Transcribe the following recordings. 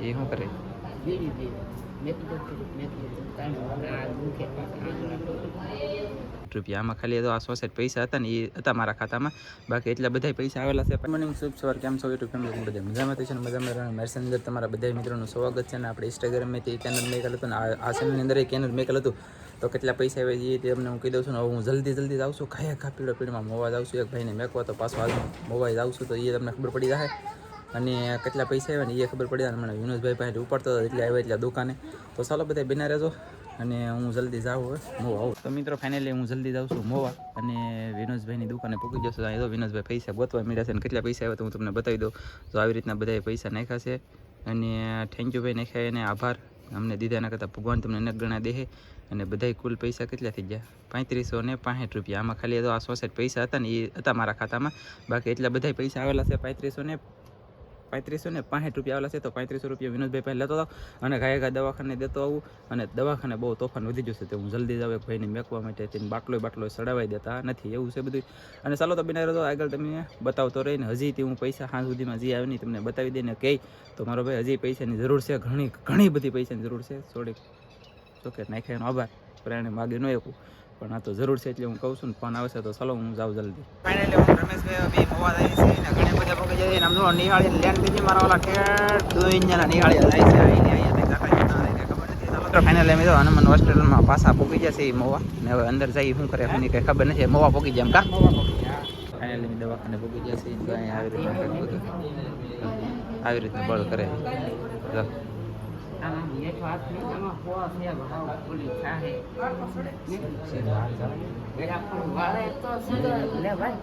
એ શું કરે? મેં કીધું મેં કીધું તારું આ દુખે પાછા આગળ રૂપિયા. આમાં ખાલી આ સોસેટ પૈસા હતા ને એ હતા મારા ખાતામાં. બાકી એટલા બધા પૈસા આવેલા છે. મોર્નિંગ શુભ સવાર. કેમ છો યુટ્યુબ ફેમિલી બધા મજામાં છે. ને મજામાં મારી અંદર તમારા બધા મિત્રોનું સ્વાગત છે ને આપણે ઇન્સ્ટાગ્રામમાં તે ચેનલ મેકલ હતું ને આ ચેનલની અંદર એક ચેનલ મેકલ હતું. તો કેટલા પૈસા આવે તે તમને હું કહી દઉં છું ને હું જલ્દી જલ્દી છું. ખાયા ખા પીડો પીડમાં મોવા જાઉં છું. એક ભાઈને મેકવા તો પાછો હાલ મોવા જાઉં છું તો એ તમને ખબર પડી જાય અને કેટલા પૈસા આવ્યા ને એ ખબર પડી મને વિનોદભાઈ પાસે ઉપાડતો હતો એટલે આવ્યા એટલે દુકાને. તો ચાલો બધા બિના રહેજો અને હું જલ્દી જાઉં હવે, મોવા આવું. તો મિત્રો ફાઇનલી હું જલ્દી જાઉં છું મોવા અને વિનોદભાઈની દુકાને પૂકી જશો. અહીં તો વિનોદભાઈ પૈસા ગોતવા મળ્યા છે અને કેટલા પૈસા આવ્યા તો હું તમને બતાવી દઉં. તો આવી રીતના બધાએ પૈસા નાખ્યા છે. અને થેન્ક યુ ભાઈ નાખ્યા એને આભાર. અમને દીધાના કરતાં ભગવાન તમને અનેક ગણા દેહે. અને બધાય કુલ પૈસા કેટલા થઈ ગયા? પાંત્રીસો ને પાંઠ રૂપિયા. આમાં ખાલી તો આ સોસેટ પૈસા હતા ને એ હતા મારા ખાતામાં. બાકી એટલા બધાય પૈસા આવેલા છે પાંત્રીસો ને પાંત્રીસો ને પાંઠ રૂપિયા આવેલા છે, તો પાંત્રીસો રૂપિયા વિનોદભાઈ પહેલાં લેતો અને ઘાય ઘા દવાખાને દેતો આવું અને દવાખાને બહુ તોફાન વધી જશે તો હું જલ્દી જાવ એક ભાઈને મેકવા માટે તેને બાટલો બાટલો સડાવાઈ દેતા નથી, એવું છે બધું અને ચાલો તો બિના રહ્યો આગળ તમે બતાવતો રહીને હજી તે હું પૈસા હાં સુધીમાં જે આવે તમને બતાવી દઈને કહી, તો મારો ભાઈ હજી પૈસાની જરૂર છે, ઘણી ઘણી બધી પૈસાની જરૂર છે થોડીક તો કે નાખ્યા એનો આભાર પણ માગ્યું માગી ન શકું પણ આ તો જરૂર છે એટલે હું કહું છું ને ફોન આવશે તો ચાલો હું જાઉં જલ્દી. ફાઇનલી હું રમેશભાઈ બી મોવા આવી છે ને ઘણી બધા પગે જાય છે આમ જો નિહાળી લેન બીજી મારા ઓલા ખેડ દો ઇંજના નિહાળી જાય છે અહીં અહીંયા તક ના થાય ખબર નથી. ચાલો ફાઇનલી અમે તો હનુમાન હોસ્પિટલમાં પાછા પૂકી જશે એ મોવા ને હવે અંદર જઈ શું કરે એની કંઈ ખબર નથી મોવા પૂકી જાય એમ કા? ફાઇનલી મેં દવાખાને પૂકી જશે તો આવી રીતે બધું આવી રીતનું બળ કરે. જો આમાં હેઠો હાથ નહીં આમાં પોવા થયા ભાવ ઓલી થાહે બેટા પણ વાળે તો સીધો લે ભાઈ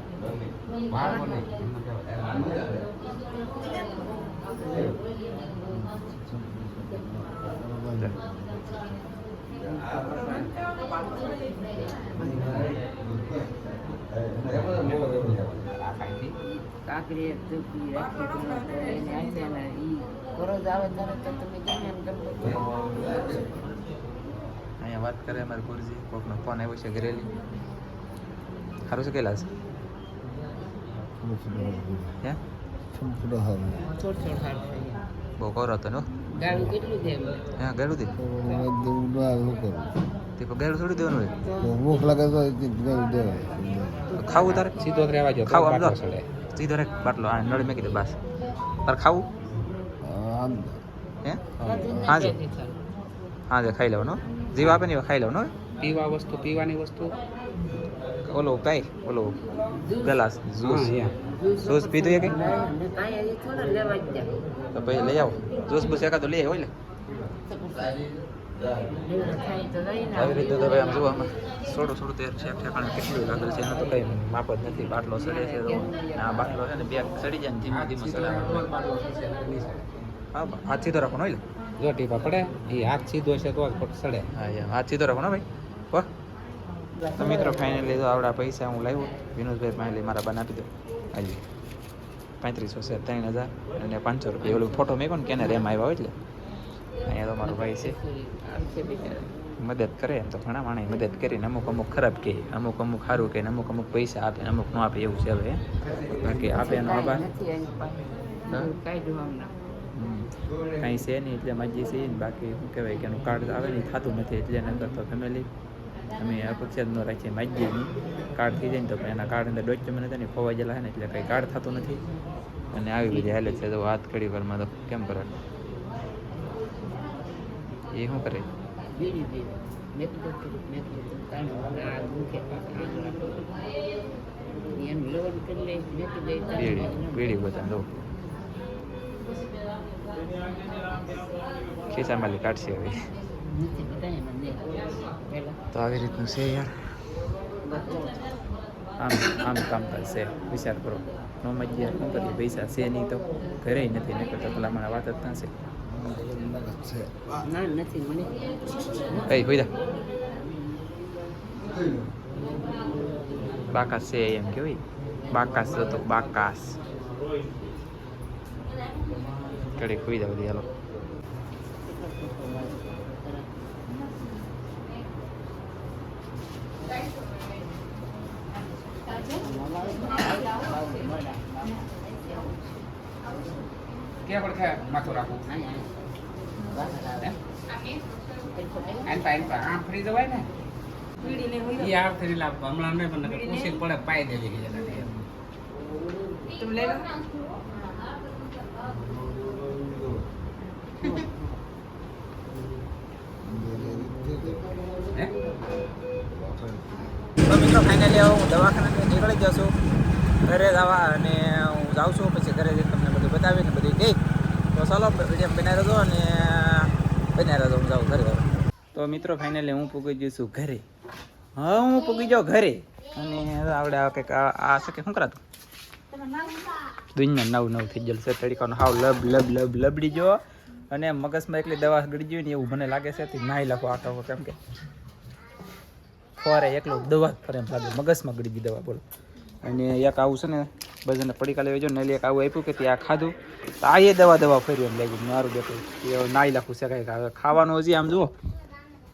કાકરી ટૂંકી રાખી તો એને આશે ને ઈ ફરજ આવે ત્યારે તો તમે ગમે એમ અહીંયા વાત કરે અમારે ગુરુજી કોકનો ફોન આવ્યો છે ઘરેલી. સારું છે કૈલાસ? હે? બહુ કોરો હતો નો હા. ગેડું દે. તે થોડી દેવાનું હોય. ભૂખ લાગે તો દેવાય ખાવું તારે? સીધો રહેવા જો ખાવું આમ. સીધો રે બાટલો. નળી મેં કીધું બસ. તારે ખાવું? હે? હાજે હા જે ખાઈ લેવાનો જીવ આપે ને ખાઈ લેવાનો પીવા વસ્તુ પીવાની વસ્તુ. ઓલો કઈ ઓલો ગલાસ જ્યુસ. જ્યુસ પીધું હજી જાય તો પછી લઈ આવો. જ્યુસ બસ એકાદો લઈ હોય લઈને આવી રીતે તો ભાઈ આમ જુઓ આમાં થોડું થોડું તેર છે. ઠેકાણે કેટલું લાગેલ છે એનું તો કંઈ માપ જ નથી. બાટલો સડે છે તો આ બાટલો છે ને બે સડી જાય ને ધીમે ધીમે સડાવે હા હાથ સીધો રાખવાનો હોય જો ટીપા પડે એ હાથ સીધો છે તો સડે. હા હાથ સીધો રાખવાનો ભાઈ. વાહ તો મિત્રો ફાઇનલી તો આવડા પૈસા હું લાવ્યો. વિનોદભાઈ ફાઇનલી મારા બાને આપી દો. હાજી પાંત્રીસો છે ત્રણ હજાર અને પાંચસો રૂપિયા. ઓલું ફોટો મેં ને કેને રેમ આવ્યો હોય એટલે. અહીંયા તો મારો ભાઈ છે. મદદ કરે એમ તો ઘણા માણે મદદ કરીને અમુક અમુક ખરાબ કહે અમુક અમુક સારું કહે અમુક અમુક પૈસા આપે અમુક ન આપે એવું છે હવે. બાકી આપે એનો આભાર. કાંઈ છે નહીં એટલે માજી છે ને બાકી શું કહેવાય કે એનું કાર્ડ આવે ને થતું નથી એટલે નગર તો ફેમિલી અમે અપેક્ષા જ ન રાખીએ માજી કાર્ડ થઈ જાય ને તો એના કાર્ડ અંદર ડોક્યુમેન્ટ હતા ને ખોવાઈ ગયેલા છે ને એટલે કંઈ કાર્ડ થતું નથી અને આવી બધી હાલત છે તો હાથ ઘડી વારમાં તો કેમ કરે એ શું કરે બેડી પી મેં કીધું કે મેં કીધું તારું આ દુખે પાછા આગળ એનું લવન કરી લે મેં કીધું પીળી પીળી બધાને દો ખિસ્સામાં કાઢશે હવે તો આવી રીતનું છે યાર આમ આમ કામકાજ છે વિચાર કરો નો મજ્યા શું કરીએ પૈસા છે નહીં તો ઘરે નથી નહીં કરતા પેલા મને વાત જ ના છે કઈ હોઈ બાકાસ છે એમ કેવાય બાકાસ હતો બાકાસ કડે ખોઈ જાવ બધી હાલો ક્યાં પડખે માથું રાખવું આન પા આન પા આમ ફરી જવાય ને આ ફરી લાવ હમણાં નહીં પણ પૂછી પડે પાય દેવી તમે એમ. હે તો મિત્રો ફાઇનલી હું દવાખાનાથી નીકળી ગયો છું. ઘરે જવા અને હું જાઉં છું પછી ઘરે જઈને તમને બધું બતાવીને બધું કહી તો ચાલો વીડિયો બનાવી રહેજો અને બનાવી રહેજો હું જાઉં ઘરે. તો મિત્રો ફાઇનલી હું પૂગી ગયો છું ઘરે. હા હું પૂગી જાઉં ઘરે. અને આવડે આ કંઈક આ આ કે શું કરાતું? દુનિયા નવ નવ થઈ ગયેલું છે તડીકાનો હાવ લબ લબ લબ લબડી જો. અને મગજમાં એકલી દવા ગળી ગઈ ને એવું મને લાગે છે નાહી લખો આટો કેમ કે ફરે એકલો દવા ફરે એમ લાગે. મગજમાં ગળી ગઈ દવા બોલો. અને એક આવું છે ને બધાને પડીકા લેવા જો ને એક આવું આપ્યું કે ત્યાં ખાધું. તો આ એ દવા દવા ફર્યું એમ લાગ્યું મારું બેટું. નાઈ લાખું છે કાંઈક. હવે ખાવાનું હજી આમ જુઓ.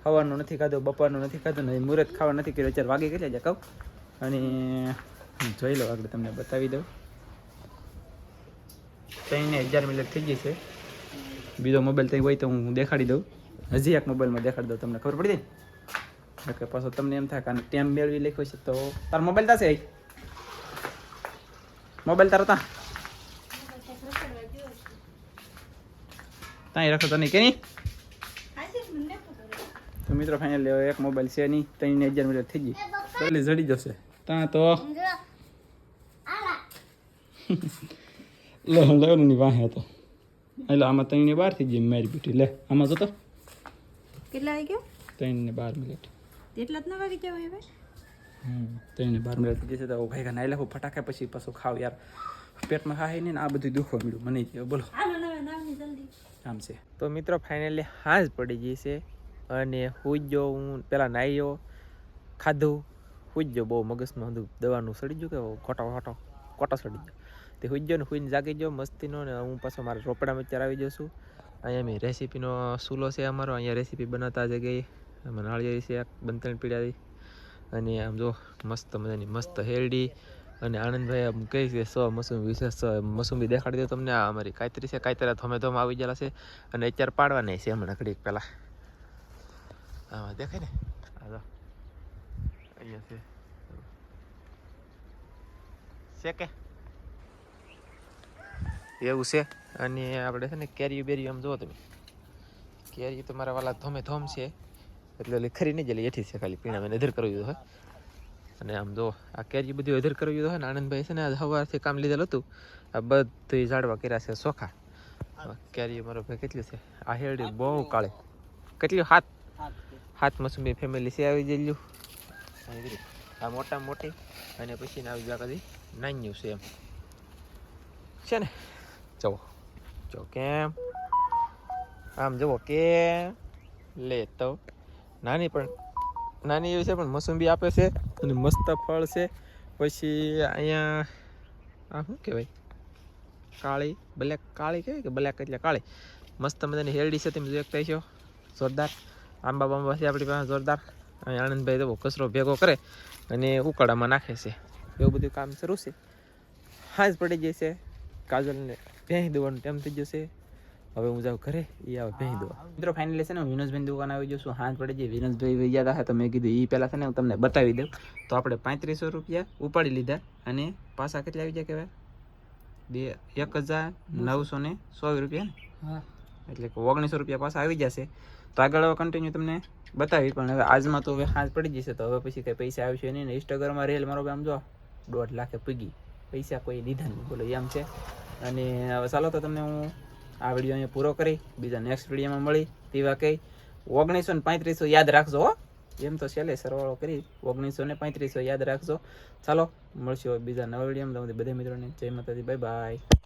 ખાવાનું નથી ખાધું બપોરનું નથી ખાધું ને મુહૂર્ત ખાવા નથી કર્યું. અત્યારે વાગી કેટલા છે કહું? અને જોઈ લો આગળ તમને બતાવી દઉં. ત્રણને હજાર મિનિટ થઈ ગઈ છે. બીજો મોબાઈલ ત્યાં હોય તો હું દેખાડી દઉં. હજી એક મોબાઈલમાં દેખાડી દઉં તમને. ખબર પડી જાય? ઓકે પાછો તમને એમ થાય કે ટેમ મેળવી લખ્યો છે તો તારો મોબાઈલ તાસે મોબાઈલ તારો તા? ત્યાં રખો તો નહીં કે નહીં? તો મિત્રો ફાઇનલ એક મોબાઈલ છે નહીં ત્રણ હજાર મીટર થઈ ગઈ. પહેલી જડી જશે. ત્યાં તો. લો લેવાની વાહે હતો. એટલે આમાં ત્રણ ને બાર થઈ જાય મારી બેટી. લે આમાં જતો? કેટલા આવી ગયો ત્રણ ને બાર મિનિટ. એટલા જ ના વાગી જાવ હવે? ત્રણ ને બાર મિનિટ. થઈ જશે તો ભાઈ નાઈ લખું ફટાકા પછી પાછું ખાવ યાર. પેટમાં ખાય નહીં ને આ બધું દુખવા મળ્યું મને જ બોલો. હાલો નવે નાવની જલ્દી. આમ છે. તો મિત્રો ફાઇનલી હાજ પડી ગઈ છે અને હુઈ ગયો હું પહેલાં નાહ્યો ખાધું હુઈ ગયો બહુ મગજમાં હતું દવાનું સડી ગયું કે ખોટો ખોટો ખોટો સડી ગયો? તે હુઈ ગયો ને હુઈને જાગી જો મસ્તીનો ને હું પાછો મારા રોપડામાં અત્યારે આવી જાઉં છું. અહીંયા મેં રેસીપીનો સૂલો છે અમારો, અહીંયા રેસીપી બનાવતા જગ્યાએ. આમાં નાળિયેરી છે બંતણ પીડાવી અને આમ જો મસ્ત મજાની, મસ્ત હેરડી અને આનંદભાઈ આમ કહી છે સો મસુંબી વિશેષ સો મસુંબી દેખાડી દો તમને. અમારી કાયતરી છે કાતરા ધોમે ધોમે આવી ગયેલા છે. અને અત્યારે પાડવાના છે હમણાં ઘડીક પહેલાં. આમાં દેખાય ને? આ જો, અહીંયા છે. છે કે? એવું છે. અને આપણે છે ને કેરી બેરી આમ જુઓ તમે. કેરી મારા વાલા ધોમે ધોમ છે. એટલે ઓલી ખરી નહીં જલી, એઠી છે ખાલી પીણા મેં અધર કરવી હોય. અને આમ જો આ કેરી બધી અધર કરવી હોય ને આનંદભાઈ છે ને આજ સવારથી કામ લીધેલું હતું. આ બધું ઝાડવા કર્યા છે સોખા. કેરી મારો ભાઈ કેટલી છે? આ હેરડી બહુ કાળી. કેટલી? હાથ હાથ મસુંબી ફેમિલી છે, આવી જેલ્યું આ મોટા મોટી. અને પછી આવી કદી નાન્યું છે એમ. છે ને? જુઓ જો કેમ આમ જુઓ કે લે તો નાની પણ નાની એવી છે પણ મોસંબી આપે છે અને મસ્ત ફળ છે પછી અહીંયા આ શું કહેવાય કાળી બ્લેક કાળી કહેવાય કે બ્લેક એટલે કાળી મસ્ત મજાની હેરડી છે તમે જોઈ શકતા છો જોરદાર આંબા બાંબા છે આપણી પાસે જોરદાર અહીં આનંદભાઈ તો કચરો ભેગો કરે અને ઉકાળામાં નાખે છે એવું બધું કામ શરૂ છે હાજ પડી જશે કાજલને ભેંસી દેવાનું ટાઈમ થઈ જશે હવે હું જાઉં ઘરે એ આવે પહેરી દો મિત્રો ફાઇનલી છે ને હું વિનોદભાઈ દુકાન આવી જશું હાથ પડી જાય વિનોદભાઈ વહી હતા તો મેં કીધું એ પહેલાં છે ને હું તમને બતાવી દઉં તો આપણે પાંત્રીસો રૂપિયા ઉપાડી લીધા અને પાછા કેટલા આવી જાય કહેવાય બે એક હજાર નવસો ને સો રૂપિયા ને હા એટલે કે ઓગણીસો રૂપિયા પાછા આવી જશે તો આગળ હવે કન્ટિન્યુ તમને બતાવી પણ હવે આજમાં તો હવે સાંજ પડી જશે તો હવે પછી કંઈ પૈસા આવશે નહીં ને ઇન્સ્ટાગ્રામમાં રેલ મારો આમ જો દોઢ લાખે પૂગી પૈસા કોઈ લીધા નહીં બોલો એમ છે અને હવે ચાલો તો તમને હું આ વીડિયો અહીંયા પૂરો કરી, બીજા નેક્સ્ટ વિડીયોમાં મળી. તેવા કંઈ ઓગણીસો ને પાંત્રીસો યાદ રાખજો હો. એમ તો છેલ્લે સરવાળો કરી, ઓગણીસો ને પાંત્રીસો યાદ રાખજો. ચાલો, મળશું બીજા નવા વિડીયોમાં. બધા મિત્રોને જય માતાજી બાય બાય